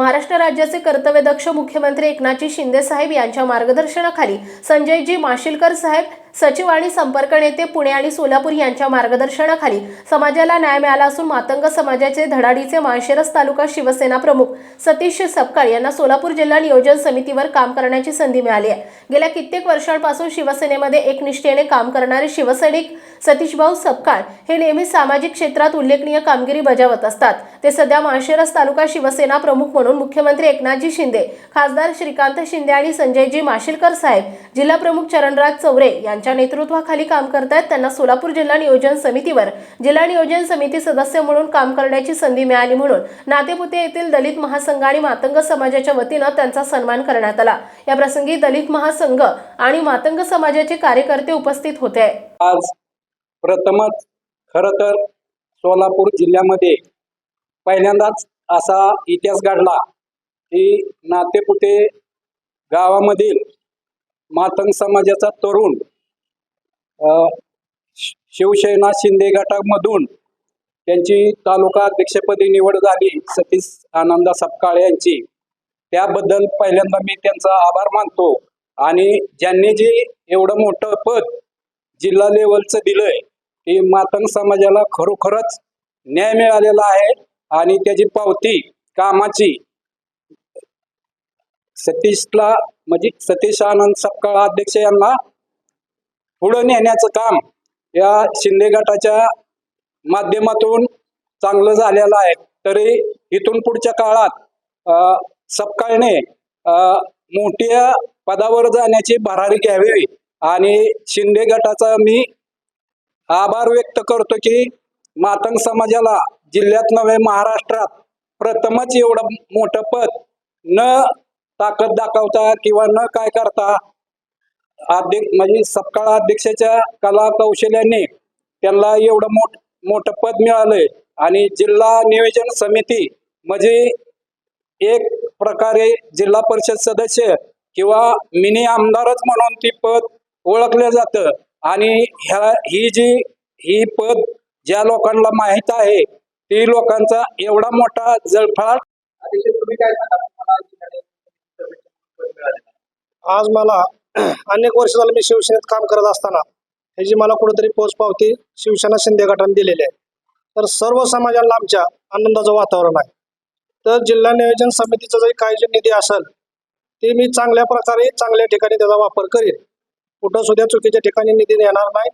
महाराष्ट्र राज्याचे कर्तव्यदक्ष मुख्यमंत्री एकनाथजी शिंदे साहेब यांच्या मार्गदर्शनाखाली संजयजी माशिलकर साहेब सचिव आणि संपर्क नेते पुणे आणि सोलापूर यांच्या मार्गदर्शनाखाली समाजाला न्याय मिळाला असून मातंग समाजाचे धडाडीचे माळशिरस तालुका शिवसेना प्रमुख सतीश सपकाळ यांना सोलापूर जिल्हा नियोजन समितीवर काम करण्याची संधी मिळाली आहे. गेल्या कित्येक वर्षांपासून शिवसेनेमध्ये एकनिष्ठेने काम करणारे शिवसैनिक सतीशभाऊ सपकाळ हे नेहमी सामाजिक क्षेत्रात उल्लेखनीय कामगिरी बजावत असतात. ते सध्या माळशेरस तालुका शिवसेना प्रमुख म्हणून मुख्यमंत्री एकनाथजी शिंदे खासदार श्रीकांत शिंदे आणि संजयजी माशिलकर साहेब जिल्हा प्रमुख चरणराज चौरे यांच्या नेतृत्वाखाली काम करतायत त्यांना सोलापूर जिल्हा नियोजन समितीवर जिल्हा नियोजन समिती सदस्य म्हणून काम करण्याची संधी मिळाली म्हणून नातेपुते येथील दलित महासंघ आणि मातंग समाजाच्या वतीनं त्यांचा सन्मान करण्यात आला. या प्रसंगी दलित महासंघ आणि मातंग समाजाचे कार्यकर्ते उपस्थित होते. आज प्रथमच खर तर सोलापूर जिल्ह्यामध्ये पहिल्यांदाच असा इतिहास घडला की नातेपुते गावामधील मातंग समाजाचा तरुण शिवसेना शिंदे गटामधून त्यांची तालुका अध्यक्षपदी निवड झाली सतीश आनंदा सपकाळ यांची. त्याबद्दल पहिल्यांदा मी त्यांचा आभार मानतो आणि ज्यांनी जे एवढं मोठं पद जिल्हा लेवलचं दिलंय ते मातंग समाजाला खरोखरच न्याय मिळालेला आहे आणि त्याची पावती कामाची सतीशला म्हणजे सतीश आनंद सपकाळ अध्यक्ष यांना पुढं नेण्याचं काम या शिंदे गटाच्या माध्यमातून चांगलं झालेलं आहे. तरी इथून पुढच्या काळात सपकाळने मोठ्या पदावर जाण्याची भरारी घ्यावी आणि शिंदे गटाचा मी आभार व्यक्त करतो की मातंग समाजाला जिल्ह्यात नव्हे महाराष्ट्रात प्रथमच एवढं मोठं पद न ताकद दाखवता किंवा न काय करता अध्यक्ष म्हणजे सपकाळ अध्यक्षाच्या कला कौशल्याने त्यांना एवढं मोठ मोठं पद मिळालंय. आणि जिल्हा नियोजन समिती म्हणजे एक प्रकारे जिल्हा परिषद सदस्य किंवा मिनी आमदारच म्हणून ती पद ओळखलं जातं. आणि ह्या ही जी ही पद ज्या लोकांना माहीत आहे ती लोकांचा एवढा मोठा जळफळाट तुम्ही काय आज मला अनेक वर्ष झालं मी शिवसेनेत काम करत असताना ह्याची मला कुठेतरी पोचपावती शिवसेना शिंदे गटाने दिलेली आहे. तर सर्व समाजाला आमच्या आनंदाचं वातावरण आहे. तर जिल्हा नियोजन समितीचा जरी काय जे निधी असेल ते मी चांगल्या प्रकारे चांगल्या ठिकाणी त्याचा वापर करीन. कुठं सुद्धा चुकीच्या ठिकाणी निधी येणार नाही.